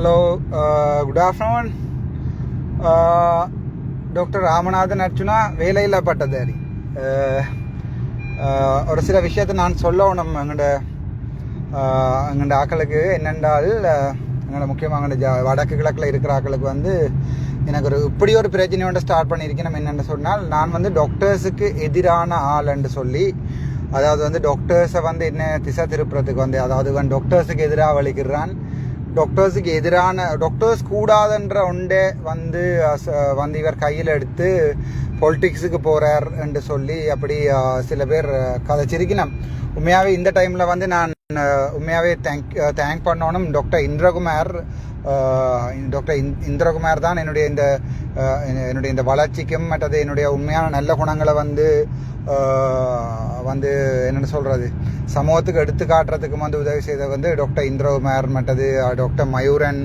Hello good afternoon doctor Ramanathan Archuna வேலையில்லா பட்டதாரி. Uh, uh, ஒரு சில விஷயத்தை நான் சொல்லணும் எங்கள்ட uh, எங்கள்ட ஆக்களுக்கு. என்னென்றால் எங்களோட முக்கியமாக எங்கள்ட ஜா வடக்கு கிழக்கில் இருக்கிற ஆக்களுக்கு வந்து எனக்கு ஒரு இப்படி ஒரு பிரச்சனையோட ஸ்டார்ட் பண்ணியிருக்கேன் நம்ம என்னென்னு சொன்னால் நான் வந்து டாக்டர்ஸுக்கு எதிரான ஆளுன்னு சொல்லி அதாவது வந்து டாக்டர்ஸை வந்து என்ன திசை திருப்புறதுக்கு வந்து அதாவது டாக்டர்ஸுக்கு எதிராக வலிக்கிறான் டாக்டர்ஸுக்கு எதிரான டாக்டர்ஸ் கூடாதுன்ற ஒன்றே வந்து வந்து இவர் கையில் எடுத்து பொலிட்டிக்ஸுக்கு போகிறார் என்று சொல்லி அப்படி சில பேர் அஹ், கதைச்சிருக்கணும் உண்மையாகவே இந்த டைமில் வந்து நான் உண்மையாகவே தேங்க் தேங்க் பண்ணணும். டாக்டர் இந்திரகுமார் டாக்டர் இந்- இந்திரகுமார் தான் என்னுடைய இந்த என்னுடைய இந்த வளர்ச்சிக்கும் மற்றது என்னுடைய உண்மையான நல்ல குணங்களை வந்து வந்து என்னென்னு சொல்கிறது சமூகத்துக்கு எடுத்து காட்டுறதுக்கு வந்து உதவி செய்தது வந்து டாக்டர் இந்திரகுமார் மற்றது doctor Mayuran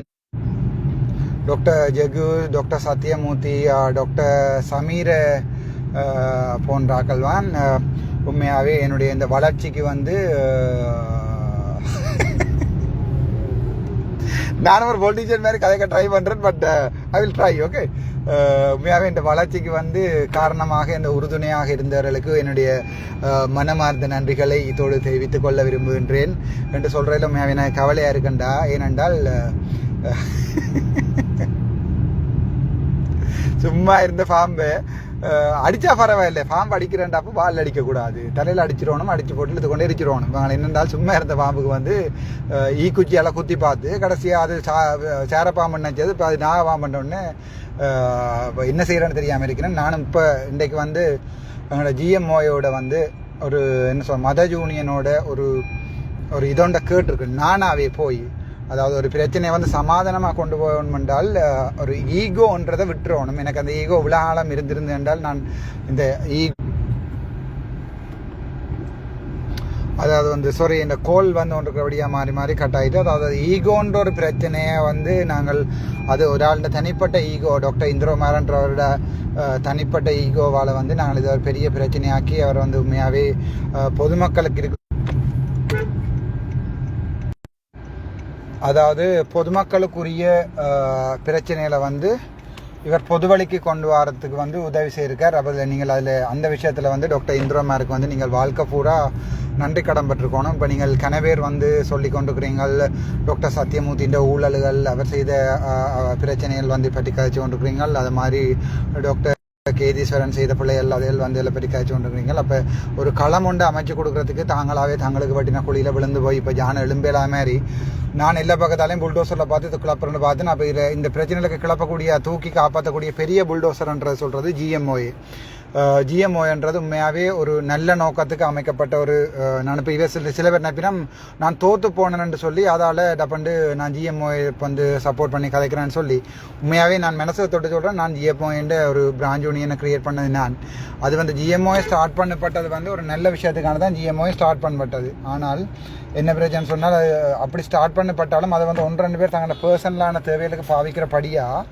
doctor Jagu doctor Sathyamoorthy doctor Sameera போன்ற ஆக்கள்வான் உண்மையாகவே என்னுடைய இந்த வளர்ச்சிக்கு வந்து நானும் ஒரு பொலிட்டிஷியன் மாதிரி கதைக்க ட்ரை பண்ணுறேன் but I uh, will try okay uh, உண்மையாகவே இந்த வளர்ச்சிக்கு வந்து காரணமாக இந்த உறுதுணையாக இருந்தவர்களுக்கு என்னுடைய uh, மனமார்ந்த நன்றிகளை இதோடு தெரிவித்துக் கொள்ள விரும்புகின்றேன். என்று சொல்கிறதில் உண்மையாகவே நான் கவலையாக இருக்கண்டா? ஏனென்றால் சும்மா இருந்த பாம்பு அஹ், அடிச்சா பரவாயில்லை. பாம்பு அடிக்கிறேன்டாப்போ பால் அடிக்கக்கூடாது. தலையில் அடிச்சிடணும் அடிச்சு போட்டு இது கொண்டு எரிச்சிடணும் இவங்க என்னென்றால் சும்மா இருந்த பாம்புக்கு வந்து ஈ குச்சியால் குத்தி பார்த்து கடைசியாக அது சா சேர பாம்பு நினச்சது இப்போ அது நாக பாம்புன்னொடனே என்ன செய்கிறேன்னு தெரியாமல் இருக்கிறேன். நானும் இப்போ இன்றைக்கு வந்து எங்களோட ஜிஎம்ஓயோட வந்து ஒரு என்ன சொல் மத ஜூனியனோட ஒரு ஒரு இதோண்ட கேட்டிருக்கு. நானாவே போய் அதாவது ஒரு பிரச்சனையை வந்து சமாதானமாக கொண்டு போகணும் என்றால் ஒரு ஈகோன்றதை விட்டுறணும். எனக்கு அந்த ஈகோ விழாலம் இருந்திருந்து என்றால் நான் இந்த ஈ அதாவது வந்து சாரி இந்த கோல் வந்து ஒன்று இருக்கிறபடியாக மாறி மாறி கட் ஆகிட்டு அதாவது ஈகோன்ற ஒரு பிரச்சனையை வந்து நாங்கள் அது ஒரு ஆளுடைய தனிப்பட்ட ஈகோ டாக்டர் இந்திரகுமாரன்றவரோட தனிப்பட்ட ஈகோவால் வந்து நாங்கள் இதை ஒரு பெரிய பிரச்சனையாக்கி அவர் வந்து உண்மையாகவே பொதுமக்களுக்கு இருக்க அதாவது பொதுமக்களுக்குரிய அஹ், பிரச்சனைகளை வந்து இவர் பொதுவழிக்கு கொண்டு வரத்துக்கு வந்து உதவி செய்திருக்கார் அதில் நீங்கள் அதில் அந்த விஷயத்தில் வந்து டாக்டர் இந்திரமாருக்கு வந்து நீங்கள் வாழ்க்கை பூரா நன்றி கடன் பெற்றிருக்கணும் இப்போ நீங்கள் கனவேர் வந்து சொல்லி கொண்டிருக்கிறீங்கள் டாக்டர் சத்யமூர்த்தின்ற ஊழல்கள் அவர் செய்த பிரச்சனைகள் வந்து பற்றி கதைச்சு கொண்டிருக்கிறீங்கள். அது மாதிரி டாக்டர் கேதீஸ்வரன் செய்த பிள்ளைகள் அதில் வந்து எல்லாம் பெரிய காய்ச்சி கொண்டிருக்கிறீங்க அப்போ ஒரு களம் ஒன்று அமைச்சு கொடுக்கறதுக்கு தாங்களாவே தங்களுக்கு பட்டின குழியில் விழுந்து போய் இப்போ ஜான எலும்பேலா மாதிரி நான் எல்லா பக்கத்தாலையும் புல்டோசரில் பார்த்து இது கிளப்புறேன்னு பார்த்து நான் இப்போ இதில் இந்த பிரச்சனைகளுக்கு கிளப்பக்கூடிய தூக்கி காப்பாற்றக்கூடிய பெரிய புல்டோசர்ன்றது சொல்கிறது ஜிஎம்ஓஏ ஜிஎம்ஓன்றது உண்மையாகவே ஒரு நல்ல நோக்கத்துக்கு அமைக்கப்பட்ட ஒரு அஹ், நான் இப்போ இவ சில சில பேர் நினைப்பினம் நான் தோற்று போனேன்னு சொல்லி அதால் டப்பண்டு நான் ஜிஎம்ஓ வந்து சப்போர்ட் பண்ணி கலைக்கிறேன்னு சொல்லி உண்மையாகவே நான் மனசை தொட்டு சொல்கிறேன் நான் ஜிஎம்ஓன்ற ஒரு பிராஞ்ச் யூனியனை கிரியேட் பண்ணது நான். அது வந்து ஜிஎம்ஓ ஸ்டார்ட் பண்ணப்பட்டது வந்து ஒரு நல்ல விஷயத்துக்கான தான் ஜிஎம்ஓ ஸ்டார்ட் பண்ணப்பட்டது. ஆனால் என்ன பிரச்சனை சொன்னால் அது அப்படி ஸ்டார்ட் பண்ணப்பட்டாலும் அதை வந்து ஒன்று ரெண்டு பேர் தங்களோட பர்சனலான தேவைகளுக்கு பாவிக்கிறபடியாக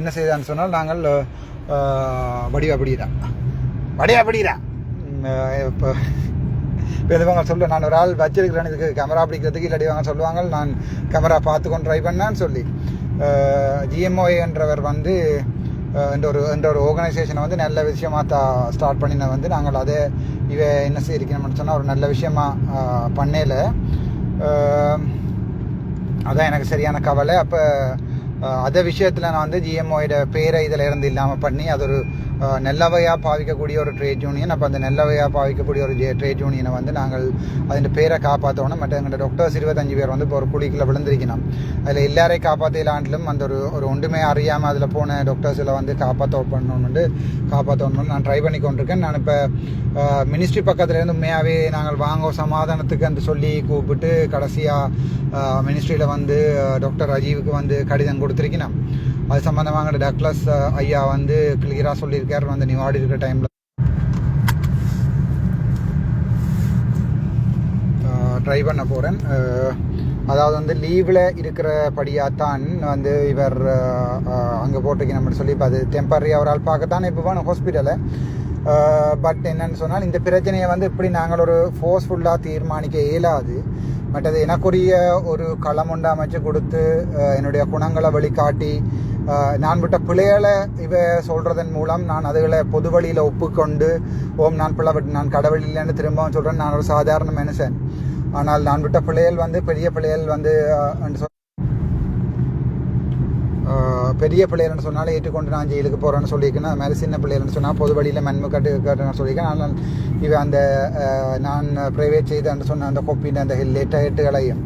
என்ன செய்தான்னு சொன்னால் நாங்கள் வடிவா படிடா வடிவா படிடா இப்போ இப்போ எதுவாங்க சொல்ல நான் ஒரு ஆள் வச்சிருக்கிறேன் இதுக்கு கேமரா பிடிக்கிறதுக்கு இல்லை வாங்க சொல்லுவாங்க நான் கேமரா பார்த்து கொண்டு ட்ரை பண்ணான்னு சொல்லி. ஜிஎம்ஓஏன்றவர் வந்து இந்த ஒரு இந்த ஒரு ஆர்கனைசேஷனை வந்து நல்ல விஷயமா தா ஸ்டார்ட் பண்ணின வந்து நாங்கள் அதை இவ என்ன செய்யணும்னு சொன்னால் ஒரு நல்ல விஷயமா பண்ணல அதான் எனக்கு சரியான கவலை. அப்போ அதை விஷயத்தில் நான் வந்து ஜிஎம்ஓயோட பேரை இதில் இருந்து இல்லாமல் பண்ணி அது ஒரு நல்லவையாக பாவிக்கக்கூடிய ஒரு ட்ரேட் யூனியன் அப்போ அந்த நல்லவையாக பாவிக்கக்கூடிய ஒரு ட்ரேட் யூனியனை வந்து நாங்கள் அதன் பேரை காப்பாற்றணும் மற்ற எங்கள்கிட்ட டாக்டர்ஸ் இருபத்தஞ்சு பேர் வந்து இப்போ ஒரு குழிக்குள்ள விழுந்திருக்கணும். அதில் எல்லாரையும் காப்பாற்றலாண்டிலும் அந்த ஒரு ஒரு ஒன்றுமே அறியாமல் அதில் போன டாக்டர்ஸில் வந்து காப்பாற்ற பண்ணணும்னு காப்பாற்றணும் நான் ட்ரை பண்ணி கொண்டிருக்கேன். நான் இப்போ மினிஸ்ட்ரி பக்கத்துலேருந்து உண்மையாகவே நாங்கள் வாங்க சமாதானத்துக்கு அந்த சொல்லி கூப்பிட்டு கடைசியாக மினிஸ்ட்ரியில் வந்து டாக்டர் ரஜீவுக்கு வந்து கடிதம் கொடுத்துருக்கணும் அது சம்மந்தமாக டக்ளஸ் ஐயா வந்து கிளியராக சொல்லியிருக்கார். வந்து நிவாடி இருக்கிற டைமில் ட்ரை பண்ண போகிறேன் அதாவது வந்து லீவில் இருக்கிறபடியாக தான் வந்து இவர் அங்கே போட்டிருக்கணும்னு சொல்லி இப்போ அது டெம்பரரியாக ஒரு ஆள் இப்போ வேணும் ஹாஸ்பிட்டலை பட் என்னன்னு சொன்னால் இந்த பிரச்சனையை வந்து இப்படி நாங்கள் ஒரு ஃபோர்ஸ்ஃபுல்லாக தீர்மானிக்க இயலாது. மற்றது எனக்குரிய ஒரு களம் ஒன்று அமைச்சு கொடுத்து என்னுடைய குணங்களை வெளிக்காட்டி நான் விட்ட பிள்ளைகளை இவ சொல்றதன் மூலம் நான் அதுகளை பொது வழியில் ஒப்புக்கொண்டு ஓம் நான் பிள்ளை விட்டு நான் கடவுள் இல்லைன்னு திரும்பவும் சொல்கிறேன் நான் ஒரு சாதாரண மனுஷன். ஆனால் நான் விட்ட பிள்ளைகள் வந்து பெரிய பிள்ளைகள் வந்து அஹ், என்று சொல் ஆஹ் பெரிய பிள்ளைகள்னு சொன்னாலும் ஏற்றுக்கொண்டு நான் ஜெயிலுக்கு போகிறேன்னு சொல்லியிருக்கேன். அது மாதிரி சின்ன பிள்ளைகள்னு சொன்னால் பொது வழியில் மென்மை கட்டு கட்டுன்னு சொல்லியிருக்கேன். ஆனால் இவன் அந்த நான் ப்ரைவேட் செய்து சொன்ன அந்த கொப்பின் அந்த லேட்டாக ஹெட்டுகளையும்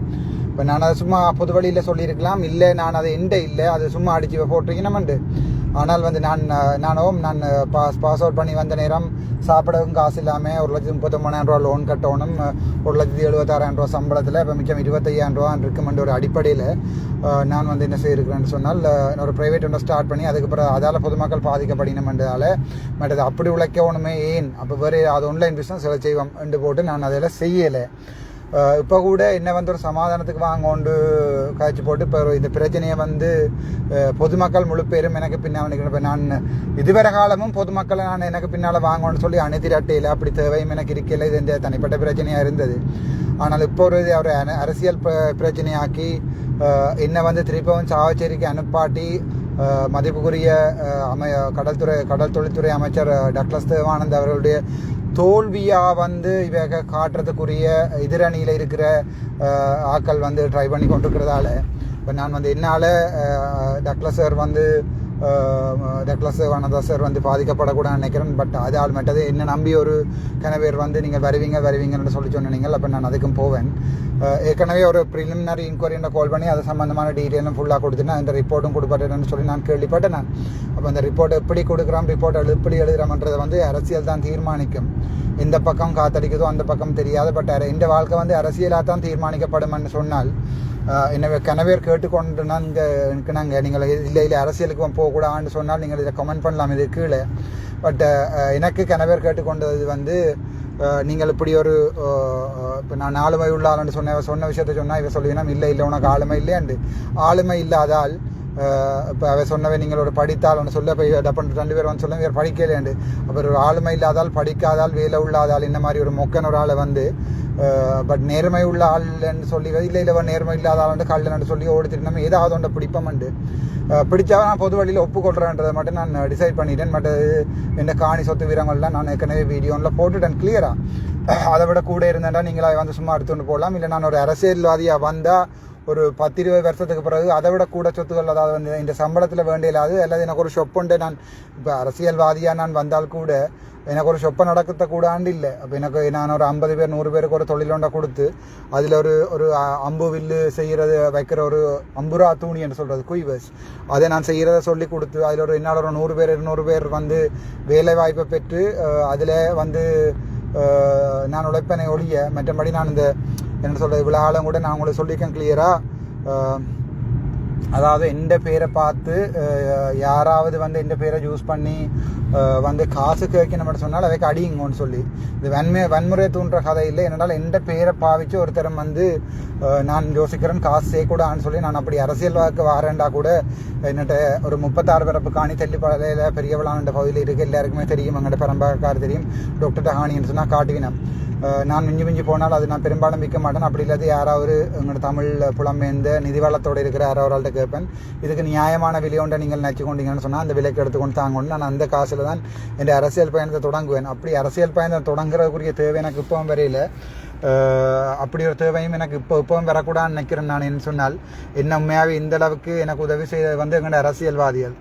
இப்போ நான் அதை சும்மா பொது வழியில் சொல்லியிருக்கலாம். இல்லை நான் அதை எந்த இல்லை. அது சும்மா அடித்து நம்மண்டு ஆனால் வந்து நான் நானும் நான் பாஸ் பாஸ் அவுட் பண்ணி வந்த நேரம் சாப்பிடவும் காசு இல்லாமல் ஒரு லட்சத்தி முப்பத்தொம்பதாயிரம் ரூபா லோன் கட்டணும் ஒரு லட்சத்தி எழுபத்தாறாயிரம் ரூபா சம்பளத்தில் இப்போ மிச்சம் இருபத்தையாயிரம் ரூபா இருக்குமென்ற ஒரு அடிப்படையில் நான் வந்து என்ன செய்யிருக்கிறேன்னு சொன்னால் ஒரு ப்ரைவேட் ஒன்று ஸ்டார்ட் பண்ணி அதுக்கப்புறம் அதால் பொதுமக்கள் பாதிக்கப்படினமென்றதால மற்றது அப்படி உழைக்கணுமே ஏன்? அப்போ வேறு அது ஆன்லைன் பிஸ்னஸ் செய்வோம் என்று போட்டு நான் அதெல்லாம் செய்யலை. இப்போ கூட என்ன வந்து ஒரு சமாதானத்துக்கு வாங்கோண்டு காய்ச்சி போட்டு இப்போ இந்த பிரச்சனையை வந்து பொதுமக்கள் முழு பேரும் எனக்கு பின்னால் இப்போ நான் இதுவரை காலமும் பொதுமக்களை நான் எனக்கு பின்னால் வாங்கணும்னு சொல்லி அணுதிரட்டையில் அப்படி தேவையும் எனக்கு இருக்கல இது இந்த தனிப்பட்ட பிரச்சனையாக இருந்தது ஆனால் இப்போ ஒரு அவர் அரசியல் பிரச்சனையாக்கி என்னை வந்து திருப்பவும் சாவச்சேரிக்கு அனுப்பாட்டி மதிப்புக்குரிய அமை கடல்துறை கடல் தொழில்துறை அமைச்சர் டக்ளஸ் தேவானந்த் அவர்களுடைய தோல்வியாக வந்து இவக காட்டுறதுக்குரிய எதிரணியில் இருக்கிற ஆக்கள் ஆட்கள் வந்து ட்ரை பண்ணி கொண்டிருக்கிறதால இப்போ நான் வந்து என்னால் டக்ளஸ் சார் வந்து டக்ளஸ் வனதா சார் வந்து பாதிக்கப்படக்கூடாதுன்னு நினைக்கிறேன் பட் அது ஆள் மட்டது என்ன நம்பி ஒரு கனவேர் வந்து நீங்கள் வருவீங்க வருவீங்கன்னு சொல்லி சொன்னீங்க அப்போ நான் அதுக்கும் போவேன் ஏற்கனவே ஒரு ப்ரிலிமினரி இன்கொயரின்னு கால் பண்ணி அது சம்மந்தமான டீட்டெயிலும் ஃபுல்லாக கொடுத்துட்டு அந்த ரிப்போர்ட்டும் கொடுப்பாட்டேன்னு சொல்லி நான் கேள்விப்பட்டேன் நான் அப்போ அந்த ரிப்போர்ட் எப்படி கொடுக்குறோம் ரிப்போர்ட் எப்படி எழுதுகிறோம்ன்றதை வந்து அரசியல் தான் தீர்மானிக்கும் இந்த பக்கம் காத்தடிக்குதோ அந்த பக்கம் தெரியாது பட் இந்த வாழ்க்கை வந்து அரசியலாக தான் தீர்மானிக்கப்படும்னு சொன்னால் எனவே கனவேர் கேட்டுக்கொண்டு நாங்கள் எனக்கு நாங்கள் நீங்கள் இல்லை இல்லை அரசியலுக்கு போகக்கூடாதுன்னு சொன்னால் நீங்கள் இதை கமெண்ட் பண்ணலாம் இது கீழே. பட் எனக்கு கனவேர் கேட்டுக்கொண்டது வந்து நீங்கள் இப்படி ஒரு இப்போ நான் ஆளுமை உள்ள ஆளுன்னு சொன்ன சொன்ன விஷயத்த சொன்னால் இவ சொல்லுவீங்கன்னா இல்லை இல்லை உனக்கு ஆளுமை இல்லையாண்டு. ஆளுமை இல்லாதால் இப்போ அவ சொன்னவை நீங்கள் ஒரு படித்தால் ஒன்று சொல்ல போய் டப்பன் ரெண்டு பேர் வந்து சொல்ல வேறு படிக்கலையாண்டு. அப்புறம் ஒரு ஆளுமை இல்லாதால் படிக்காதால் வேலை உள்ளாதால் இந்த மாதிரி ஒரு மொக்கன் ஒரு ஆளை வந்து பட் நேர்மை உள்ள ஆள்ன்னு சொல்லி இல்லை இல்லை நேர்மை இல்லாத ஆளுண்டு கல்லன்னு சொல்லி ஓடிச்சிட்டு நம்ம ஏதாவது ஒன்றை பிடிப்போம்ண்டு. பிடிச்சா நான் பொது வழியில் ஒப்புக்கொள்கிறேன்றதை மட்டும் நான் டிசைட் பண்ணிட்டேன். பட் இந்த காணி சொத்து வீரங்கள்லாம் நான் ஏற்கனவே வீடியோவில் போட்டுட்டேன் கிளியராக அதை விட கூட இருந்தேன்டா நீங்களா வந்து சும்மா எடுத்துகிட்டு போகலாம் இல்லை நான் ஒரு அரசியல்வாதியாக வந்தால் ஒரு பத்து இருபது வருஷத்துக்கு பிறகு அதை விட கூட சொத்துக்கள் அதாவது இந்த சம்பளத்தில் வேண்டியலாது அல்லது எனக்கு ஒரு ஷொப்புண்டு நான் இப்போ அரசியல்வாதியாக நான் வந்தால் கூட எனக்கு ஒரு ஷொப்பை நடக்கத்த கூடாண்டு இல்லை அப்போ எனக்கு நான் ஒரு ஐம்பது பேர் நூறு பேருக்கு ஒரு தொழிலொண்டை கொடுத்து அதில் ஒரு ஒரு அம்பு வில்லு செய்கிறது வைக்கிற ஒரு அம்புரா தூணி என்று சொல்கிறது குய்வஸ் அதை நான் செய்கிறத சொல்லி கொடுத்து அதில் ஒரு என்னால் ஒரு நூறு பேர் இருநூறு பேர் வந்து வேலை வாய்ப்பை பெற்று அதில் வந்து நான் உழைப்பனை ஒழிய மற்றபடி நான் இந்த என்ன சொல்கிறது இவ்வளோ ஆளும் கூட நான் உங்களுக்கு சொல்லியிருக்கேன் கிளியராக அதாவது எந்த பேரை பார்த்து யாராவது வந்து எந்த பேரை யூஸ் பண்ணி வந்து காசு கேட்கணும் சொன்னால் அவைக்கு அடியுங்கன்னு சொல்லி இது வன்மை வன்முறை தூண்டுற கதை இல்லை என்னடால் எந்த பேரை பாவிச்சு ஒருத்தரம் வந்து நான் யோசிக்கிறேன் காசு செய்யக்கூடாதுன்னு சொல்லி நான் அப்படி அரசியல் வாக்கு வாரேண்டா கூட என்னட்ட ஒரு முப்பத்தாறு பிறப்பு காணி தெல்லிப்பாளையில் பெரியவளான பகுதியில் இருக்குது எல்லாருக்குமே தெரியும் எங்கள்கிட்ட பரம்பக்கார் தெரியும் டாக்டர் டஹானின்னு சொன்னால் காட்டுவினம் நான் மிஞ்சி மிஞ்சி போனால் அது நான் பெரும்பாலும் விற்க மாட்டேன். அப்படி இல்லாத யாராவது எங்களோட தமிழ் புலம்பெயர்ந்த நிதிவளத்தோடு இருக்கிற யாராவது கேட்பேன். இதுக்கு நியாயமான விலையோண்டை நீங்கள் நினச்சி கொண்டீங்கன்னு சொன்னால் அந்த விலைக்கு எடுத்துக்கொண்டு தாங்கணும். நான் அந்த காசில் தான் என் அரசியல் பயணத்தை தொடங்குவேன். அப்படி அரசியல் பயணத்தை தொடங்குறதுக்குரிய தேவை எனக்கு இப்பவும் வரையில. அப்படி ஒரு தேவையும் எனக்கு இப்போ இப்பவும் வரக்கூடாதுன்னு நினைக்கிறேன் நான். என்ன சொன்னால் என்ன உண்மையாகவே இந்த அளவுக்கு எனக்கு உதவி செய்தது வந்து எங்களோட அரசியல்வாதிகள்.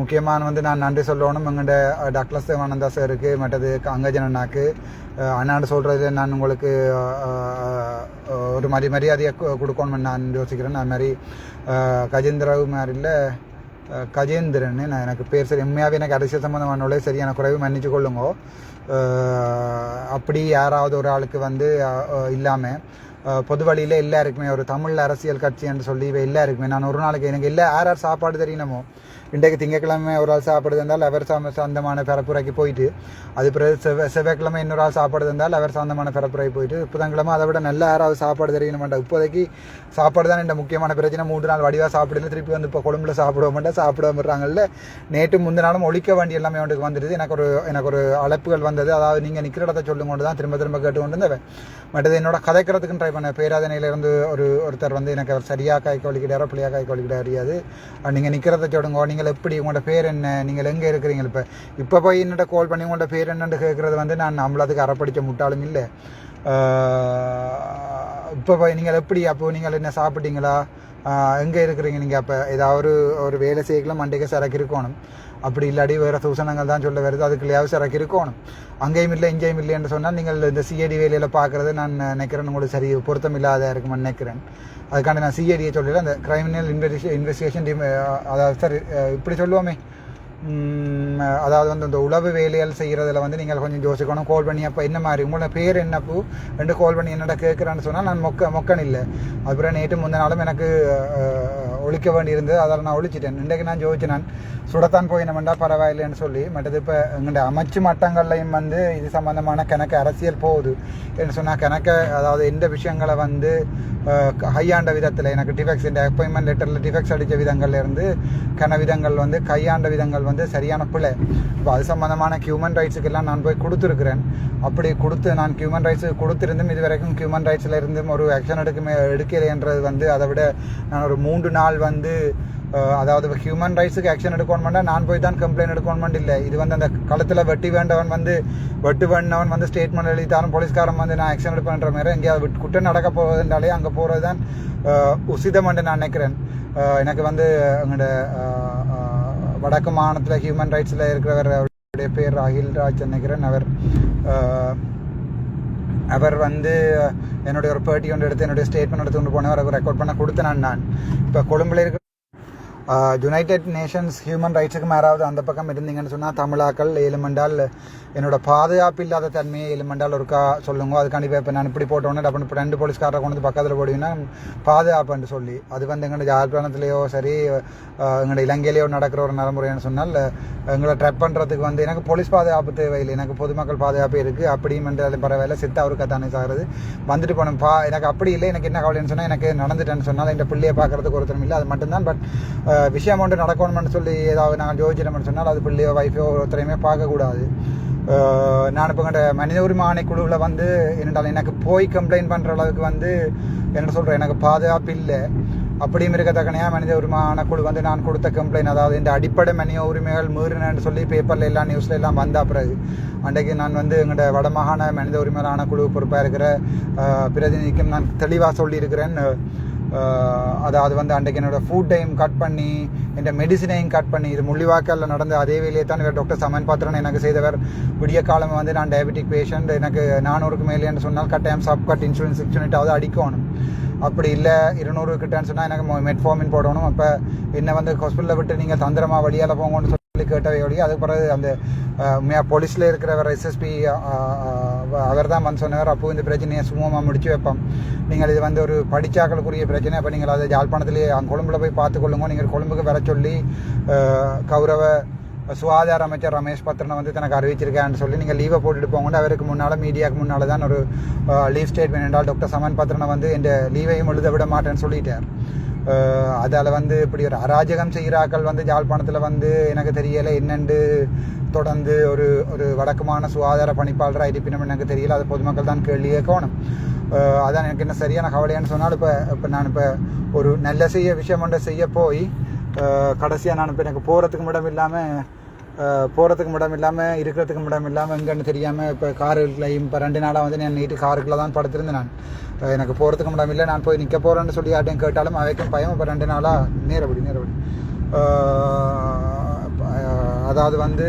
முக்கியமான வந்து நான் நன்றி சொல்லணும். எங்கள்கிட்ட டாக்டர் தேவானந்தா சாருக்கு மற்றது அங்கஜன் அண்ணாக்கு அண்ணாண்டு சொல்கிறது நான் உங்களுக்கு ஒரு மாதிரி மரியாதையை கொடுக்கணும்னு நான் யோசிக்கிறேன். அது மாதிரி அஹ், கஜேந்திரவு மாதிரில கஜேந்திரன் நான் எனக்கு பேர் சரி உண்மையாகவே எனக்கு அரசியல் சம்மந்தமானவளே சரியான குறைவு மன்னிச்சு கொள்ளுங்கோ. அப்படி யாராவது ஒரு ஆளுக்கு வந்து இல்லாமல் பொது வழியில் எல்லாருக்குமே ஒரு தமிழ் அரசியல் கட்சி என்று சொல்லி இவ எல்லாருக்குமே நான் ஒரு நாளைக்கு எனக்கு எல்லா யார் யார் சாப்பாடு தெரியணுமோ இன்றைக்கு திங்கக்கிழமை ஒரு ஆள் சாப்பிடுறது இருந்தால் அவர் சொந்தமான பரப்புரைக்கு போயிட்டு அது பிறகு செவ்வாய் செவ்வாய்க்கிழமை இன்னொரு ஆள் சாப்பாடு இருந்தால் அவர் சொந்தமான பரப்புரைக்கு போயிட்டு புதன்கிழமை அதை விட நல்ல யாராவது சாப்பாடு தெரியணும் இப்போதைக்கு சாப்பாடு தான் இந்த முக்கியமான பிரச்சனை. மூன்று நாள் வடிவாக சாப்பிடல திருப்பி வந்து இப்போ கொழும்புல சாப்பிடுவோம்டா மாட்டேன் சாப்பிட விடுறாங்கல்ல நேற்று முந்தின நாளும் ஒழிக்க வேண்டிய எல்லாமே அவனுக்கு வந்துடுது. எனக்கு ஒரு எனக்கு ஒரு அழைப்புகள் வந்தது. அதாவது நீங்கள் நிற்கிற இடத்த சொல்லும் கொண்டு தான் திரும்ப திரும்ப கேட்டு கொண்டு இருந்தவன் மற்றது என்னோட கதைக்கிறதுக்கு ட்ரை பண்ணேன். பேராதனையிலேருந்து ஒரு ஒருத்தர் வந்து எனக்கு அவர் சரியாக கை கொலிக்கிட்டாரோ பிள்ளையாக கை கொலிக்கிட்டாரோ அறியாது நீங்கள் நிற்கிறத சொல்லுங்க நீங்கள் நீங்கள் எப்படி உங்களோட பேர் என்ன நீங்கள் எங்கே இருக்கிறீங்க? இப்போ இப்போ போய் என்னட்ட கால் பண்ணி உங்களோட பேர் என்னன்னு கேட்குறது வந்து நான் நம்மளதுக்கு அறப்படித்த முட்டாளும் இல்லை. இப்போ போய் நீங்கள் எப்படி அப்போ நீங்கள் என்ன சாப்பிட்டீங்களா? எங்கே இருக்கிறீங்க நீங்கள் அப்போ? ஏதாவது ஒரு ஒரு வேலை செய்யலாம் மண்டைக்கு சரக்கு இருக்கணும். அப்படி இல்லாடி வேறு சூசனங்கள் தான் சொல்ல வருது. அதுக்குள்ளேயாவது சரக்கு இருக்கணும். அங்கேயும் இல்லை இங்கேயும் இல்லைன்னு சொன்னால் நீங்கள் இந்த சிஐடி வேலையில் பார்க்குறது நான் நினைக்கிறேன். உங்களுக்கு சரி பொருத்தம் இல்லாத இருக்குமென்னு நினைக்கிறேன். அதுக்காண்டி நான் சிஏடியை சொல்லல அந்த கிரைமினல் இன்வெஸ்டிகே இன்வெஸ்டிகேஷன் டீம் அதாவது சார் இப்படி சொல்லுவோமே. அதாவது வந்து இந்த உளவு வேலைகள் செய்கிறதுல வந்து நீங்கள் கொஞ்சம் யோசிக்கணும். கால் பண்ணி அப்போ என்ன மாதிரி? உங்களோட பேர் என்னப்போ ரெண்டு கால் பண்ணி என்னடா கேட்குறான்னு சொன்னால் நான் மொக்க மொக்கன் இல்லை அப்புறம் நேற்று முந்தின நாளும் எனக்கு ஒழிக்க வேண்டியிருந்தது. அதில் நான் ஒழிச்சிட்டேன். இன்றைக்கு நான் ஜோதிச்சு நான் சுடத்தான் போயினமெண்டா பரவாயில்லைன்னு சொல்லி. மற்றது இப்போ எங்களுடைய அமைச்சு மட்டங்கள்லையும் வந்து இது சம்மந்தமான கணக்கு அரசியல் போகுது என்று சொன்னால் கணக்கு அதாவது எந்த விஷயங்களை வந்து கையாண்ட விதத்தில் எனக்கு டிஃபெக்ட்ஸ் இந்த அப்பாயின்மெண்ட் லெட்டரில் டிஃபெக்ட்ஸ் அடித்த விதங்கள்லேருந்து கன விதங்கள் வந்து கையாண்ட விதங்கள் வந்து சரியான பிள்ளை இப்போ அது சம்மந்தமான ஹியூமன் ரைட்ஸுக்கெல்லாம் நான் போய் கொடுத்துருக்குறேன். அப்படி கொடுத்து நான் ஹியூமன் ரைட்ஸு கொடுத்துருந்தும் இது வரைக்கும் ஹியூமன் ரைட்ஸில் இருந்தும் ஒரு ஆக்ஷன் எடுக்க எடுக்கலைன்றது வந்து அதை விட நான் ஒரு மூன்று நாள் வந்து அதாவது ஹியூமன் ரைட்ஸுக்கு ஆக்ஷன் எடுக்கணுமெண்டா நான் போய் தான் கம்ப்ளைண்ட் எடுக்கணுமெண்ட் இல்லை. இது வந்து அந்த களத்தில் வெட்டி வேண்டவன் வந்து வெட்டு வேண்டவன் வந்து ஸ்டேட்மெண்ட் எழுதித்தாலும் போலீஸ்காரன் வந்து நான் ஆக்ஷன் எடுப்பேன்ற மாதிரி எங்கேயாவது விட்டு- குற்றம் நடக்க போவதுனாலே அங்கே போகிறது தான் உசிதம் என்று நான் நினைக்கிறேன். எனக்கு வந்து எங்களோட வடக்கு மாநிலத்தில் ஹியூமன் ரைட்ஸில் இருக்கிறவர் அவருடைய பேர் அகில் ராஜ் நினைக்கிறேன். அவர் அவர் வந்து என்னுடைய ஒரு பேட்டி ஒன்று எடுத்து என்னுடைய ஸ்டேட்மெண்ட் எடுத்து கொண்டு போனவர் அவர் ரெக்கார்ட் பண்ண கொடுத்தேன் நான். இப்போ கொழும்பில் இருக்க யுனைடெட் நேஷன்ஸ் ஹியூமன் ரைட்ஸுக்கு மேலாவது அந்த பக்கம் இருந்தீங்கன்னு சொன்னால் தமிழாக்கள் ஏழுமண்டால் என்னோட பாதுகாப்பு இல்லாத தன்மையை ஏழுமண்டால் ஒருக்கா சொல்லுங்க அதுக்காண்டி இப்போ நான் இப்படி போட்டோன்னே அப்போ இப்போ ரெண்டு போலீஸ்காரரை கொண்டு வந்து பக்கத்தில் போடுவீங்கன்னா பாதுகாப்புன்னு சொல்லி அது வந்து எங்களோட ஜாழ்ப்பாணத்துலேயோ சரி எங்களோட இலங்கையிலேயோ நடக்கிற ஒரு நடைமுறைன்னு சொன்னால் எங்களை ட்ரெப் பண்ணுறதுக்கு வந்து எனக்கு போலீஸ் பாதுகாப்பு தேவையில்லை எனக்கு பொதுமக்கள் பாதுகாப்பு இருக்குது அப்படியும் அது பரவாயில்ல சித்தா அவருக்கு தானே சாகிறது வந்துட்டு போனோம் பா எனக்கு அப்படி இல்லை எனக்கு என்ன கவலைன்னு சொன்னால் எனக்கு நடந்துட்டேன்னு சொன்னால் இந்த பிள்ளையை பார்க்குறதுக்கு ஒருத்தரும் இல்லை அது மட்டும்தான் பட் விஷயம் ஒன்று நடக்கணும்னு சொல்லி ஏதாவது நாங்கள் யோசிச்சிட்டோம்னு சொன்னால் அது பிள்ளையோ வைஃபோ ஒருத்தரையுமே பார்க்கக்கூடாது. நான் இப்போ கண்ட மனித உரிமை ஆணைக்குழுவில் வந்து என்னடால் எனக்கு போய் கம்ப்ளைண்ட் பண்ணுற அளவுக்கு வந்து என்ன சொல்கிறேன் எனக்கு பாதுகாப்பு இல்லை. அப்படியும் இருக்கத்தக்கனையாக மனித உரிமை ஆணைக்குழு வந்து நான் கொடுத்த கம்ப்ளைண்ட் அதாவது இந்த அடிப்படை மனித உரிமைகள் மீறினு சொல்லி பேப்பரில் எல்லாம் நியூஸில் எல்லாம் வந்த பிறகு அன்றைக்கு நான் வந்து எங்களோட வடமாகாண மனித உரிமை ஆணைக்குழு பொறுப்பாக இருக்கிற பிரதிநிதிக்கும் நான் தெளிவாக சொல்லியிருக்கிறேன் அதாவது வந்து அன்றைக்கு என்னோடய ஃபுட் டைம் கட் பண்ணி என் மெடிசினையும் கட் பண்ணி இது முள்ளிவாக்கல்ல நடந்த அதே வேலையை தான் இவர் டாக்டர் சமன் பாத்திரன் எனக்கு செய்தவர். விடிய காலம் வந்து நான் டயபெட்டிக் பேஷண்ட் எனக்கு நானூறுக்கு மேலேன்னு சொன்னால் கட்டாயம் சப் கட் இன்சூரன்ஸ் யூனிட்டாவது அடிக்கணும். அப்படி இல்லை இருநூறு கிட்டேன்னு சொன்னால் எனக்கு மெட்ஃபார்மின் போடணும். அப்போ என்னை வந்து ஹாஸ்பிட்டலில் விட்டு நீங்கள் தந்திரமா வழியால் போங்கன்னு சொல்லி கேட்டவை ஒழிய அதுக்கு பிறகு அந்த போலீஸில் இருக்கிறவர் எஸ்எஸ்பி அவர் தான் வந்து சொன்னவர் அப்போ இந்த பிரச்சனையை சுமூகமாக முடிச்சு வைப்போம். நீங்கள் இது வந்து ஒரு படிச்சாக்களுக்குரிய பிரச்சனை. அப்போ நீங்கள் அதை யாழ்ப்பாணத்திலே அங்கே கொழும்பில் போய் பார்த்துக்கொள்ளுங்க நீங்கள் கொழும்புக்கு வர சொல்லி கௌரவ சுகாதார அமைச்சர் ரமேஷ் பத்ரனை வந்து தனக்கு அறிவிச்சிருக்கான்னு சொல்லி நீங்கள் லீவை போட்டுட்டு போங்க அவருக்கு முன்னால் மீடியாவுக்கு முன்னால் தான் ஒரு லீவ் ஸ்டேட்மெண்ட் என்றால் டாக்டர் சமன் பத்ரனை வந்து என் லீவையும் எழுத விட மாட்டேன்னு சொல்லிட்டார். அதால் வந்து இப்படி ஒரு அராஜகம் செய்கிறாக்கள் வந்து யாழ்ப்பாணத்தில் வந்து எனக்கு தெரியலை என்னென்று தொடர்ந்து ஒரு ஒரு வடக்குமான சுகாதார பணிப்பாளராக இருப்பினும் எனக்கு தெரியல அது பொதுமக்கள் தான் கேள்வி கேட்கணும். அதான் எனக்கு என்ன சரியான கவலையான்னு சொன்னால் இப்போ இப்போ நான் இப்போ ஒரு நல்ல செய்ய விஷயம் ஒன்றை செய்ய போய் கடைசியாக நான் இப்போ எனக்கு போகிறதுக்கு மட்டும் இல்லாமல் போகிறதுக்கு இடம் இல்லாமல் இருக்கிறதுக்கு இடம் இல்லாமல் எங்கன்னு தெரியாமல் இப்போ காருக்குள்ளையும் இப்போ ரெண்டு நாளாக வந்து நான் நைட்டு காருக்குள்ளே தான் படுத்திருந்தேன் நான். எனக்கு போகிறதுக்கு இடம் இல்லை நான் போய் நிற்க போகிறேன்னு சொல்லி யார்ட்டையும் கேட்டாலும் அவைக்கும் பயம். இப்போ ரெண்டு நாளாக நேரப்படி நேரப்படி அதாவது வந்து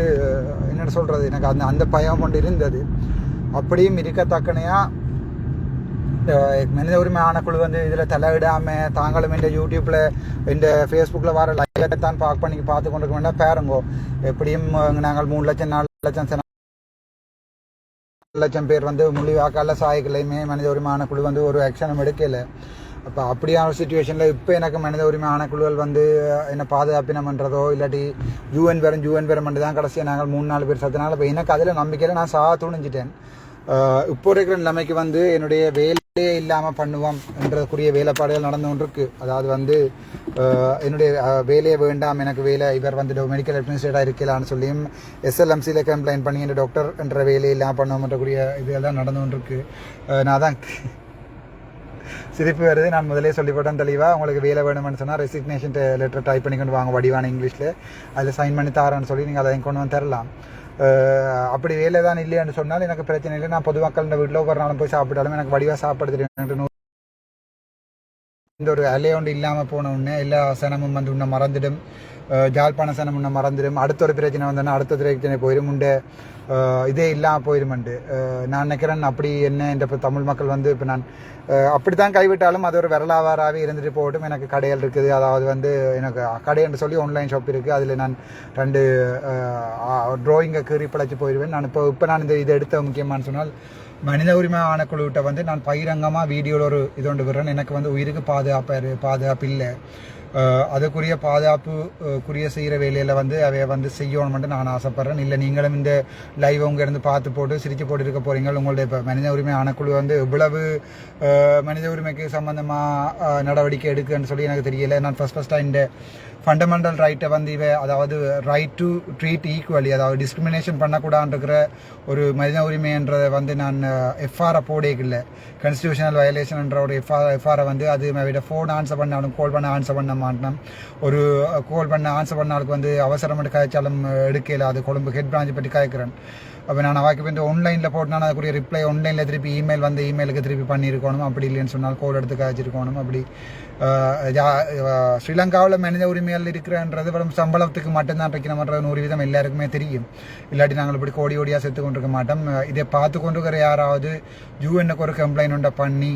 என்ன சொல்கிறது எனக்கு அந்த அந்த பயம் கொண்டு இருந்தது. அப்படியும் இருக்கத்தக்கனையாக மனித உரிமை ஆணைக்குழு வந்து இதில் தலையிடாமல் தாங்களும் இந்த யூடியூப்பில் இந்த ஃபேஸ்புக்கில் வர லைவை தான் பார்க் பண்ணி பார்த்து கொண்டு இருக்க வேண்டாம் பாருங்கோ எப்படியும் நாங்கள் மூணு லட்சம் நாலு லட்சம் நாலு லட்சம் பேர் வந்து முள்ளிவாக்கால சாய்க்கலையுமே மனித உரிமை ஆணைக்குழு வந்து ஒரு ஆக்ஷனும் எடுக்கலை. அப்போ அப்படியான சுச்சுவேஷனில் இப்போ எனக்கு மனித உரிமை ஆணைக்குழுக்கள் வந்து என்ன பாதுகாப்பினம்ன்றதோ இல்லாட்டி யூஎன் பேரும் யூஎன் பேரும் மட்டும் தான் கடைசியாக நாங்கள் மூணு நாலு பேர் சத்தினால இப்போ எனக்கு அதில் நம்பிக்கையில் நான் சா துணிஞ்சிட்டேன் இப்போ இருக்கிற நிலைமைக்கு வந்து என்னுடைய வேலையே இல்லாமல் பண்ணுவோம் என்றக்குரிய வேலைப்பாடுகள் நடந்து கொண்டிருக்கு. அதாவது வந்து என்னுடைய வேலையை வேலையே வேண்டாம் எனக்கு வேலை இவர் வந்து மெடிக்கல் அட்மினிஸ்ட்ரேட்டாக இருக்கலான்னு சொல்லியும் எஸ்எல்எம்சியில் கம்ப்ளைண்ட் பண்ணி என் டாக்டர் என்ற வேலையை இல்லாமல் பண்ணுவோம்ன்றக்கூடிய இதெல்லாம் நடந்து கொண்டிருக்கு. நான் தான் சிரிப்பு வருது. நான் முதலே சொல்லிவிட்டேன் தெளிவாக உங்களுக்கு வேலை வேணும்னு சொன்னால் ரெசிக்னேஷன் லெட்டர் டைப் பண்ணி கொண்டு வாங்க. வடிவான இங்கிலீஷில் அதில் சைன் பண்ணி தரேன்னு சொல்லி நீங்கள் அதை கொண்டு வந்து தரலாம். அப்படி வேலை தான் இல்லைன்னு சொன்னால் எனக்கு பிரச்சனை இல்லை. நான் பொதுமக்கள் இந்த வீட்டில் ஒவ்வொரு நாளும் போய் சாப்பிட்டாலும் எனக்கு வடிவாக சாப்பாடு தெரியும் இந்த ஒரு அலையோண்டு இல்லாமல் போன உடனே எல்லா சனமும் வந்து உன்னை மறந்துடும். ஜாழ்ப்பாண சனம் ஒன்று மறந்துடும் அடுத்த ஒரு பிரச்சனை வந்தோன்னா அடுத்த பிரச்சனை போயிடும் உண்டு இதே இல்லாமல் போயிருமண்டு நான் நினைக்கிறேன் அப்படி என்ன இந்த இப்போ தமிழ் மக்கள் வந்து இப்போ நான் அஹ் அப்படித்தான் கைவிட்டாலும் அது ஒரு விரலாவாராகவே இருந்துட்டு போகட்டும் எனக்கு கடைகள் இருக்குது அதாவது வந்து எனக்கு கடைன்னு சொல்லி ஆன்லைன் ஷாப் இருக்குது அதில் நான் ரெண்டு ட்ராயிங்கை கீறி பிழைச்சி போயிடுவேன் நான் இப்போ இப்போ நான் இந்த இதை எடுத்த முக்கியமானு சொன்னால் மனித உரிமை ஆணைக்குழுவிட்ட வந்து நான் பகிரங்கமாக வீடியோவில் ஒரு இது கொண்டு விடுறேன். எனக்கு வந்து உயிருக்கு பாதுகாப்பு பாதுகாப்பு இல்லை. அதுக்குரிய பாதுகாப்பு குறிய செய்கிற வேலையில் வந்து அவைய வந்து செய்யணும்ட்டு நான் ஆசைப்பட்றேன். இல்லை நீங்களும் இந்த லைவ் உங்க இருந்து பார்த்து போட்டு சிரிச்சு போட்டு இருக்க போகிறீங்க உங்களுடைய இப்போ மனித உரிமை ஆணைக்குழு வந்து எவ்வளவு மனித உரிமைக்கு சம்மந்தமாக நடவடிக்கை எடுக்குன்னு சொல்லி எனக்கு தெரியல. நான் ஃபஸ்ட் ஃபஸ்ட்டாக இந்த ஃபண்டமெண்டல் ரைட்டை வந்து இவ அதாவது ரைட் டு ட்ரீட் ஈக்குவலி அதாவது டிஸ்கிரிமினேஷன் பண்ணக்கூடாதுன்ற ஒரு மனித உரிமைன்றதை வந்து நான் எஃப்ஆரை போடேக்கில்ல. கான்ஸ்டியூஷனல் வயலேஷன்ன்ற ஒரு எஃப்ஆர் எஃப்ஆரை வந்து அது விட ஃபோன் ஆன்சர் பண்ணாலும் கால் பண்ண ஆன்சர் பண்ண மாட்டேன் ஒரு கால் பண்ண ஆன்சர் பண்ணாலுக்கு வந்து அவசரம் காய்ச்சாலும் எடுக்கல அது கொழும்பு ஹெட் பிரான்ச் பற்றி காய்க்கிறேன். அப்போ நான் அவாக்கு வந்து ஆன்லைனில் போட்டேன்னா அதுக்குரிய ரிப்ளை ஆன்லைனில் திருப்பி இமெயில் வந்து இமெயிலுக்கு திருப்பி பண்ணியிருக்கணும். அப்படி இல்லைன்னு சொன்னால் கோல் எடுத்து காய்ச்சிருக்கணும். அப்படி ஸ்ரீலங்காவில் மனித உரிமைகள் இருக்கிறன்றது வெறும் சம்பளத்துக்கு மட்டும்தான் வைக்கணுமன்றது நூறு வீதம் எல்லாருக்குமே தெரியும். இல்லாட்டி நாங்கள் இப்படி கோடி கோடியாக செத்து கொண்டிருக்க மாட்டோம். இதை பார்த்து கொண்டிருக்கிற யாராவது யூஎன்னுக்கு ஒரு கம்ப்ளைண்ட் உண்டை பண்ணி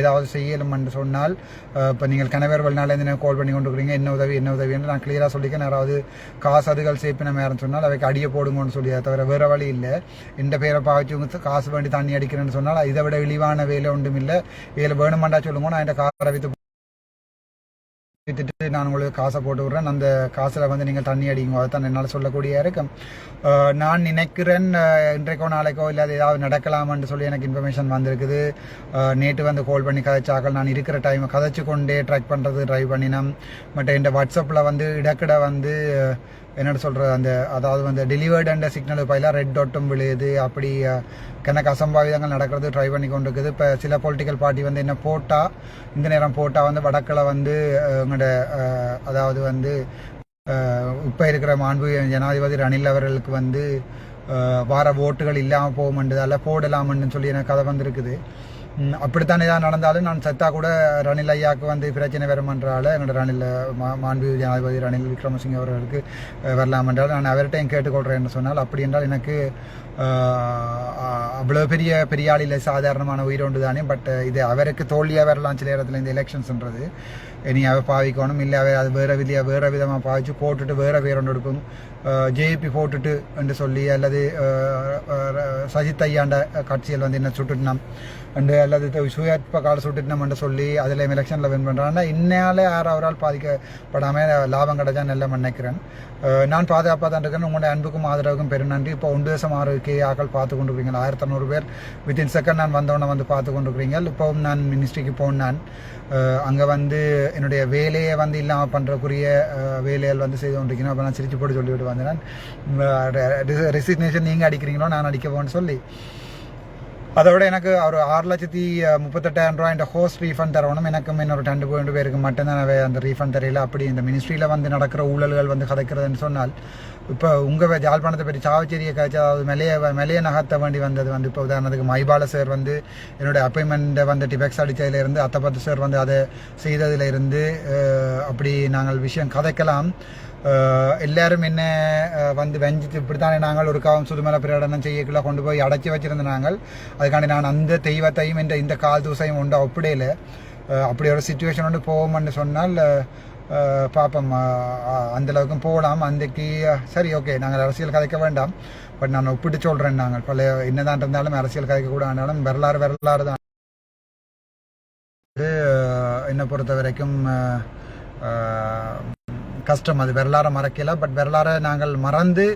ஏதாவது செய்யலும்னு சொன்னால் இப்போ நீங்கள் கணவர் வெளிநாளேருந்து கால் பண்ணி கொண்டிருக்கிறீங்க. என்ன உதவி என்ன உதவின்னு நான் கிளியராக சொல்லிக்க யாராவது காசு அதுகள் சேப்பினம் யாருன்னு சொன்னால் அவைக்கு அடியை போடுங்கன்னு சொல்லி தவிர வேறு வழி இல்லை. இந்த பேரை பாவச்சவங்க காசு வேண்டி தண்ணி அடிக்கிறேன்னு சொன்னால் இதை விட இழிவான வேலை ஒன்றும் இல்லை. இதில் வேணுமாண்டா சொல்லுங்க நான் என் காரை வித்து வித்துட்டு நான் உங்களுக்கு காசை போட்டு விட்றேன். அந்த காசில் வந்து நீங்கள் தண்ணி அடிங்க அதுதான் என்னால் சொல்லக்கூடிய இருக்கும். நான் நினைக்கிறேன் இன்றைக்கோ நாளைக்கோ இல்லாத ஏதாவது நடக்கலாமான்னு சொல்லி எனக்கு இன்ஃபர்மேஷன் வந்திருக்குது. நேற்று வந்து கால் பண்ணி கதைச்சாக்கள் நான் இருக்கிற டைம் கதைச்சு கொண்டே ட்ராக் பண்ணுறது ட்ரைவ் பண்ணினேன். பட் இந்த வாட்ஸ்அப்பில் வந்து இடக்கிட வந்து என்னோட சொல்கிறது அந்த அதாவது வந்து டெலிவர்டு அண்ட் சிக்னல் பயிலாக ரெட் டாட்டும் விழுது அப்படி கணக்கு அசம்பாவிதங்கள் நடக்கிறது ட்ரை பண்ணி கொண்டு இருக்குது இப்போ சில பொலிட்டிக்கல் பார்ட்டி வந்து என்ன போட்டால் இந்த நேரம் போட்டால் வந்து வடக்கில் வந்து உங்களோட அதாவது வந்து இப்போ இருக்கிற மாண்பு ஜனாதிபதி ரணில் அவர்களுக்கு வந்து வார ஓட்டுகள் இல்லாமல் போகுமென்றதால போடலாமன்னு சொல்லி எனக்கு கதை வந்திருக்குது. அப்படித்தான் ஏதாவது நடந்தாலும் நான் சத்தா கூட ரணில் ஐயாவுக்கு வந்து பிரச்சனை வருமென்றால எங்களோட ரணில் மா மாண்பு ஜனாதிபதி ரணில் விக்ரமசிங்க அவர்களுக்கு வரலாம் என்றால் நான் அவர்கிட்டையும் கேட்டுக்கொள்கிறேன் சொன்னால் அப்படி என்றால் எனக்கு அவ்வளோ பெரிய பெரிய ஆள் இல்லை சாதாரணமான உயிரோண்டு தானே பட் இது அவருக்கு தோல்வியாக வரலாம் சில இடத்துல இந்த எலெக்ஷன்ஸ்ன்றது இனி அவர் பாவிக்கணும் இல்லை அவர் அது வேறு விதியாக வேறு விதமாக பாவிச்சு போட்டுட்டு வேறு பேரொண்டு ஒன்று ஜேபி போட்டுட்டு என்று சொல்லி அல்லது சஜித் ஐயாண்ட கட்சியில் வந்து என்ன சுட்டுட்டினோம். அண்டு அல்லது சுயற்ப கால சுட்டுட்டினோம் என்று சொல்லி அதில் எலெக்ஷனில் வின் பண்ணுறாங்கன்னா இன்னையால யார் அவரால் பாதிக்கப்படாமல் லாபம் கிடைச்சா நல்ல நினைக்கிறேன். நான் பாதுகாப்பாக தான் இருக்கேன். உங்களுடைய அன்புக்கும் ஆதரவுக்கும் பெரும் நன்றி. இப்போ ஒன்று தேசம் ஆறு கே ஆக்கள் பார்த்து கொண்டு இருக்கிறீங்க ஆயிரத்தி ஐநூறு பேர் வித்தின் செகண்ட் நான் வந்தவொடனே வந்து பார்த்து கொண்டு இருக்கிறீங்க இப்போவும் நான் மினிஸ்ட்ரிக்கு போனேன் அங்கே வந்து என்னுடைய வேலையை வந்து இல்லாமல் பண்ணுறக்குரிய வேலைகள் வந்து செய்து கொண்டிருக்கிறேன். அப்போ நான் சிரிச்சு போட்டு சொல்லிவிட்டு வந்தேன் ரெசிக்னேஷன் நீங்கள் அடிக்கிறீங்களோ நான் அடிக்க போன்னு சொல்லி. அதோட எனக்கு ஒரு ஆறு லட்சத்தி முப்பத்தெட்டாயிரம் ரூபாய் இந்த ஹோஸ்ட் ரீஃபண்ட் தரணும். எனக்கும் இன்னொரு ரெண்டு பாயிண்ட் பேருக்கு மட்டும்தான் அந்த ரீஃபண்ட் தெரியல. அப்படி இந்த மினிஸ்ட்ரியில் வந்து நடக்கிற ஊழல்கள் வந்து கதைக்கிறதுன்னு சொன்னால் இப்போ உங்கள் ஜாழ்ப்பாணத்தை பற்றி சாவச்சேரியை காய்ச்சி அதாவது மெலைய மெலைய நகர்த்த வேண்டி வந்தது வந்து இப்போ உதாரணத்துக்கு மைபால சார் வந்து என்னுடைய அப்பாயின்மெண்ட்டை வந்து டிபெக்ஸ் அடித்ததுலேருந்து அத்தப்பத்து சார் வந்து அதை செய்ததிலிருந்து அப்படி நாங்கள் விஷயம் கதைக்கலாம். எல்லாரும் என்ன வந்து வெஞ்சிச்சு இப்படித்தானே நாங்கள் ஒரு காவம் சுதுமல பிரகடனம் செய்யக்குள்ள கொண்டு போய் அடைச்சி வச்சிருந்த நாங்கள். அதுக்காண்டி நான் அந்த தெய்வத்தையும் இந்த இந்த கால் தூசையும் உண்டு அப்படியில அப்படி ஒரு சுச்சுவேஷன் வந்து போவோம்னு சொன்னால் பார்ப்போம் அந்தளவுக்கும் போகலாம் அன்றைக்கு சரி ஓகே நாங்கள் அரசியல் கதைக்க வேண்டாம் பட் நான் ஒப்பிட்டு சொல்கிறேன் நாங்கள் பல என்னதான் இருந்தாலும் அரசியல் கதைக்க கூட ஆனாலும் வரலாறு வரலாறு தான் என்னை பொறுத்த வரைக்கும் கஷ்டம் அது வரலாறை மறக்கல பட் வரலாறை நாங்கள் மறந்து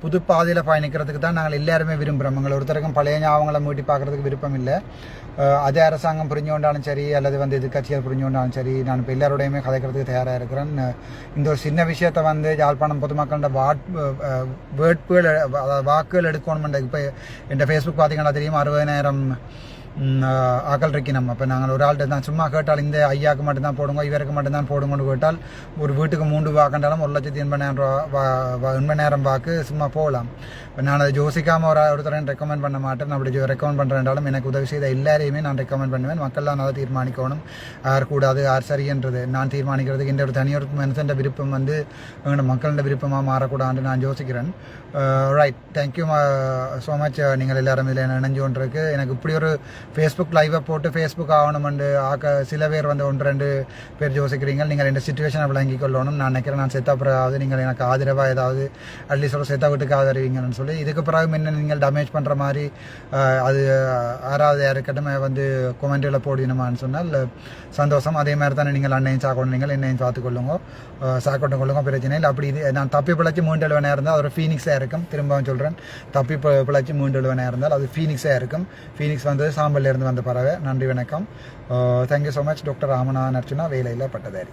புது பாதையில் பயணிக்கிறதுக்கு தான் நாங்கள் எல்லாருமே விரும்புகிறோம் எங்களை ஒருத்தருக்கும் பழைய ஞாபகங்களை மீட்டி பார்க்குறதுக்கு விருப்பம் இல்லை அதே அரசாங்கம் புரிஞ்சு கொண்டாலும் சரி அல்லது வந்து எதிர்கட்சிகள் புரிஞ்சு கொண்டாலும் சரி நான் இப்போ எல்லாரோடையுமே கதைக்கிறதுக்கு தயாராக இருக்கிறேன் இந்த ஒரு சின்ன விஷயத்தை வந்து யாழ்ப்பாணம் பொதுமக்களோட வாட் வேட்புகள் அதாவது வாக்குகள் எடுக்கணும் இப்போ என் ஃபேஸ்புக் பார்த்தீங்கன்னா தெரியும் அறுபதாயிரம் ம், நம்ம ஆக்கள் இருக்கணும் அப்போ நாங்கள் ஒரு ஆள்கிட்ட தான் சும்மா கேட்டால் இந்த ஐயாவுக்கு மட்டும்தான் போடுங்க இவருக்கு மட்டும்தான் போடுங்கன்னு கேட்டால் ஒரு வீட்டுக்கு மூன்று வாக்கண்டாலும் ஒரு லட்சத்தி எண்பதாயிரம் ரூபா வா- நேரம் வாக்கு சும்மா போகலாம். இப்போ நான் அதை யோசிக்காமல் ஒரு ஒருத்தரையும் ரெக்கமெண்ட் பண்ண மாட்டேன். அப்படி ரெக்கமெண்ட் பண்ணுறேன்டாலும் எனக்கு உதவி செய்த எல்லாரையுமே நான் ரெக்கமெண்ட் பண்ணுவேன். மக்கள் தான் அதை தீர்மானிக்கணும். யார் கூடாது யார் சரின்றது நான் தீர்மானிக்கிறதுக்கு இந்த ஒரு தனியொரு மனுஷன் விருப்பம் வந்து எங்களோட மக்களோட விருப்பமாக மாறக்கூடாதுன்னு நான் யோசிக்கிறேன். ரைட் தேங்க்யூ ஸோ மச் நீங்கள் எல்லாரும் இதில் நினைஞ்சு கொண்டிருக்கு. எனக்கு இப்படி ஒரு ஃபேஸ்புக் லைவை போட்டு ஃபேஸ்புக் ஆகணுமெண்டு ஆக்க சில பேர் வந்து ஒன்று ரெண்டு பேர் யோசிக்கிறீங்க நீங்கள் இந்த சுச்சுவேஷனை விளங்கி கொள்ளணும். நான் நினைக்கிறேன் நான் செத்த பிறகு நீங்கள் எனக்கு ஆதரவாக ஏதாவது அட்லீஸ்ட் ஒரு செத்த வீட்டுக்கு ஆதரவீங்கன்னு சொல்லி இதுக்கு பிறகு முன்ன நீங்கள் டேமேஜ் பண்ணுற மாதிரி uh, அது uh, ஆறாவது யாருக்கிட்டமே வந்து கொமெண்ட்டில் போடணுமான்னு சொன்னால் uh, சந்தோஷம். அதே மாதிரி தானே நீங்கள் அன்னையும் சாக்கணும் நீங்கள் என்னையும் பார்த்துக்கொள்ளுங்க சாக்கொண்டு கொள்ளுங்க பிரச்சனை இல்லை. அப்படி இது நான் தப்பி பிழைச்சி மூன்று எழுவனாக இருந்தால் ஒரு ஃபீனிக்ஸ் ஃபீனிக்ஸாக இருக்கும். திரும்பவும் சொல்கிறேன் தப்பி பிழைச்சி மூன்று எழுவனாக இருந்தால் அது ஃபீனிக்ஸாக இருக்கும். ஃபீனிக்ஸ் வந்தது சாம்பல்ல இருந்து வந்த பறவை. நன்றி வணக்கம். Thank you so much doctor Ramanathan Archuna வேலையில் பட்டதாரி.